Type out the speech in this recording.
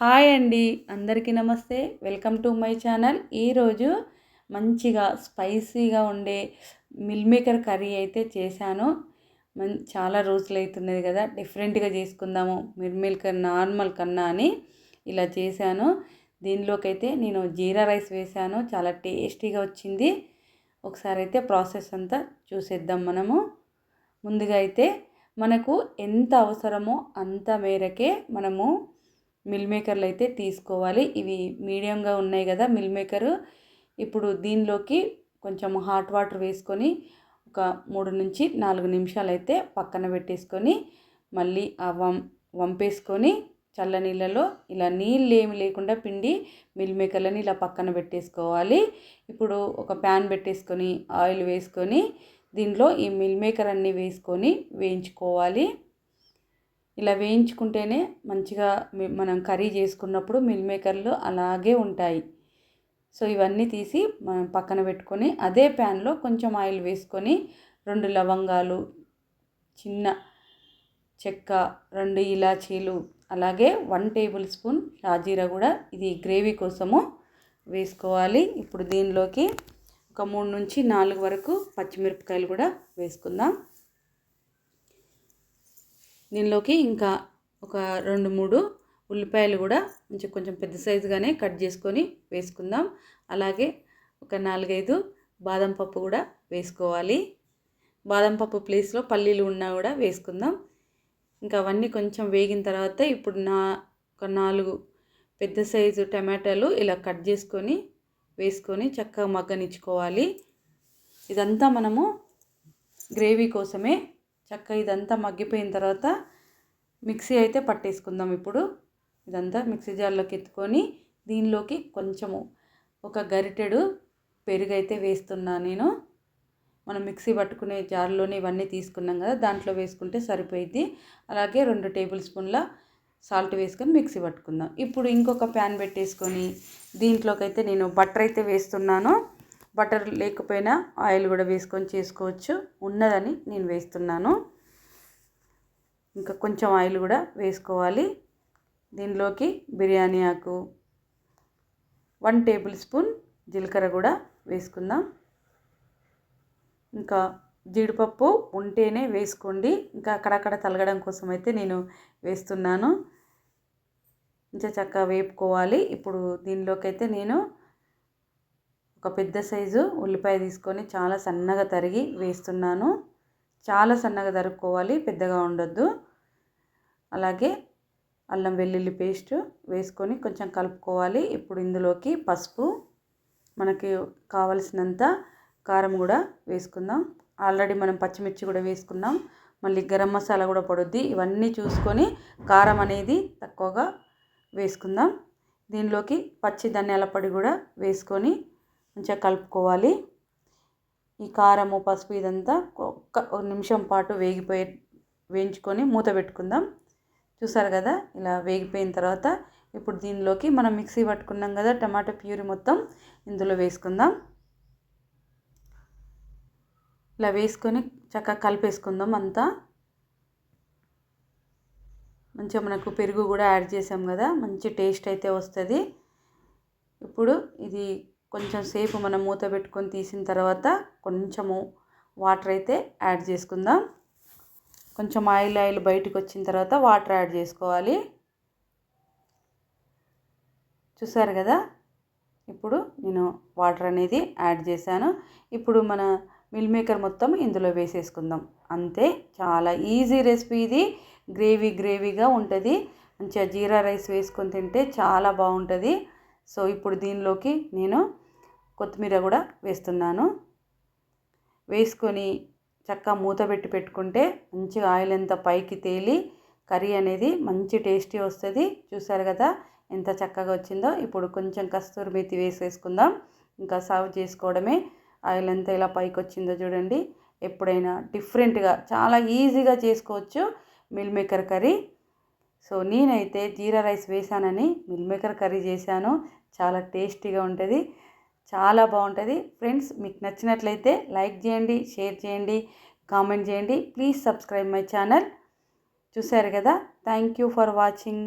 Hi అండి. అందరికీ నమస్తే. Welcome to my channel. ఈరోజు మంచిగా స్పైసీగా ఉండే మిల్మేకర్ కర్రీ అయితే చేశాను. మన్ చాలా రోజులు అవుతున్నది కదా. డిఫరెంట్గా చేసుకుందాము. మిల్మేకర్ నార్మల్ కన్నా అని ఇలా చేశాను. దీనిలోకి అయితే నేను జీరా రైస్ వేశాను. చాలా టేస్టీగా వచ్చింది. ఒకసారి అయితే ప్రాసెస్ అంతా చూసేద్దాం మనము. ముందుగా అయితే మనకు ఎంత అవసరమో అంత మేరకే మనము మిల్ మేకర్లు అయితే తీసుకోవాలి. ఇవి మీడియంగా ఉన్నాయి కదా మిల్ మేకరు. ఇప్పుడు దీనిలోకి కొంచెం హాట్ వాటర్ వేసుకొని ఒక మూడు నుంచి నాలుగు నిమిషాలు అయితే పక్కన పెట్టేసుకొని మళ్ళీ ఆ వం వంపేసుకొని చల్ల నీళ్ళలో ఇలా నీళ్ళు ఏమి లేకుండా పిండి మిల్ మేకర్లని ఇలా పక్కన పెట్టేసుకోవాలి. ఇప్పుడు ఒక ప్యాన్ పెట్టేసుకొని ఆయిల్ వేసుకొని దీనిలో ఈ మిల్ మేకర్ అన్నీ వేసుకొని వేయించుకోవాలి. ఇలా వేయించుకుంటేనే మంచిగా మనం కర్రీ చేసుకున్నప్పుడు మిల్ మేకర్లు అలాగే ఉంటాయి. సో ఇవన్నీ తీసి మనం పక్కన పెట్టుకొని అదే ప్యాన్లో కొంచెం ఆయిల్ వేసుకొని రెండు లవంగాలు చిన్న చెక్క రెండు ఇలాచీలు అలాగే వన్ టేబుల్ స్పూన్ షాజీరా కూడా ఇది గ్రేవీ కోసము వేసుకోవాలి. ఇప్పుడు దీనిలోకి ఒక మూడు నుంచి నాలుగు వరకు పచ్చిమిరపకాయలు కూడా వేసుకుందాం. దీనిలోకి ఇంకా ఒక రెండు మూడు ఉల్లిపాయలు కూడా కొంచెం కొంచెం పెద్ద సైజుగానే కట్ చేసుకొని వేసుకుందాం. అలాగే ఒక నాలుగైదు బాదం పప్పు కూడా వేసుకోవాలి. బాదం పప్పు ప్లేస్లో పల్లీలు ఉన్నా కూడా వేసుకుందాం. ఇంకా అవన్నీ కొంచెం వేగిన తర్వాత ఇప్పుడు నా ఒక నాలుగు పెద్ద సైజు టమాటాలు ఇలా కట్ చేసుకొని వేసుకొని చక్కగా మగ్గనిచ్చుకోవాలి. ఇదంతా మనము గ్రేవీ కోసమే చక్కగా ఇదంతా మగ్గిపోయిన తర్వాత మిక్సీ అయితే పట్టేసుకుందాం ఇప్పుడు. ఇదంతా మిక్సీ జార్లోకి ఎత్తుకొని దీనిలోకి కొంచెము ఒక గరిటెడు పెరుగు అయితే వేస్తున్నా నేను. మనం మిక్సీ పట్టుకునే జార్లోనే ఇవన్నీ తీసుకున్నాం కదా దాంట్లో వేసుకుంటే సరిపోయిద్ది. అలాగే రెండు టేబుల్ స్పూన్ల సాల్ట్ వేసుకొని మిక్సీ పట్టుకుందాం. ఇప్పుడు ఇంకొక ప్యాన్ పెట్టేసుకొని దీంట్లోకి అయితే నేను బటర్ అయితే వేస్తున్నాను. బటర్ లేకపోయినా ఆయిల్ కూడా వేసుకొని చేసుకోవచ్చు. ఉన్నదని నేను వేస్తున్నాను. ఇంకా కొంచెం ఆయిల్ కూడా వేసుకోవాలి. దీనిలోకి బిర్యానీ ఆకు వన్ టేబుల్ స్పూన్ జీలకర్ర కూడా వేసుకుందాం. ఇంకా జీడిపప్పు ఉంటేనే వేసుకోండి. ఇంకా అక్కడక్కడ తలగడం కోసం అయితే నేను వేస్తున్నాను. ఇంకా చక్కగా వేపుకోవాలి. ఇప్పుడు దీనిలోకి అయితే నేను ఒక పెద్ద సైజు ఉల్లిపాయ తీసుకొని చాలా సన్నగా తరిగి వేస్తున్నాను. చాలా సన్నగా తరుక్కోవాలి పెద్దగా ఉండొద్దు. అలాగే అల్లం వెల్లుల్లి పేస్ట్ వేసుకొని కొంచెం కలుపుకోవాలి. ఇప్పుడు ఇందులోకి పసుపు మనకి కావలసినంత కారం కూడా వేసుకుందాం. ఆల్రెడీ మనం పచ్చిమిర్చి కూడా వేసుకున్నాం. మళ్ళీ గరం మసాలా కూడా పడుద్ది. ఇవన్నీ చూసుకొని కారం అనేది తక్కువగా వేసుకుందాం. దీనిలోకి పచ్చి ధనియాల పొడి కూడా వేసుకొని మంచిగా కలుపుకోవాలి. ఈ కారము పసుపు ఇదంతా ఒక్క నిమిషం పాటు వేగిపోయే వేయించుకొని మూత పెట్టుకుందాం. చూసారు కదా ఇలా వేగిపోయిన తర్వాత ఇప్పుడు దీనిలోకి మనం మిక్సీ పట్టుకున్నాం కదా టమాటో ప్యూరీ మొత్తం ఇందులో వేసుకుందాం. ఇలా వేసుకొని చక్కగా కలిపేసుకుందాం అంతా. మంచిగా మనకు పెరుగు కూడా యాడ్ చేసాం కదా మంచి టేస్ట్ అయితే వస్తుంది. ఇప్పుడు ఇది కొంచెం సేపు మనం మూత పెట్టుకొని తీసిన తర్వాత కొంచెము వాటర్ అయితే యాడ్ చేసుకుందాం. కొంచెం ఆయిల్ ఆయిల్ బయటకు వచ్చిన తర్వాత వాటర్ యాడ్ చేసుకోవాలి. చూసారు కదా? ఇప్పుడు నేను వాటర్ అనేది యాడ్ చేశాను. ఇప్పుడు మన మిల్ మేకర్ మొత్తం ఇందులో వేసేసుకుందాం. అంతే చాలా ఈజీ రెసిపీ ఇది. గ్రేవీ గ్రేవీగా ఉంటుంది. మంచిగా జీరా రైస్ వేసుకొని తింటే చాలా బాగుంటుంది. సో ఇప్పుడు దీనిలోకి నేను కొత్తిమీర కూడా వేస్తున్నాను. వేసుకొని చక్కగా మూత పెట్టి పెట్టుకుంటే మంచిగా ఆయిల్ ఎంత పైకి తేలి కర్రీ అనేది మంచి టేస్టీ వస్తుంది. చూసారు కదా ఎంత చక్కగా వచ్చిందో. ఇప్పుడు కొంచెం కస్తూరి మెతి వేసేసుకుందాం. ఇంకా సర్వ్ చేసుకోవడమే ఆయిల్ ఎంత ఇలా పైకి వచ్చిందో చూడండి. ఎప్పుడైనా డిఫరెంట్గా చాలా ఈజీగా చేసుకోవచ్చు మిల్ మేకర్ కర్రీ. సో నేనైతే జీరా రైస్ వేసానని మిల్ మేకర్ కర్రీ చేశాను. చాలా టేస్టీగా ఉంటుంది. చాలా బాగుంటుంది. ఫ్రెండ్స్ మీకు నచ్చినట్లయితే లైక్ చేయండి షేర్ చేయండి కామెంట్ చేయండి. Please subscribe my channel. చూశారు కదా? Thank you for watching.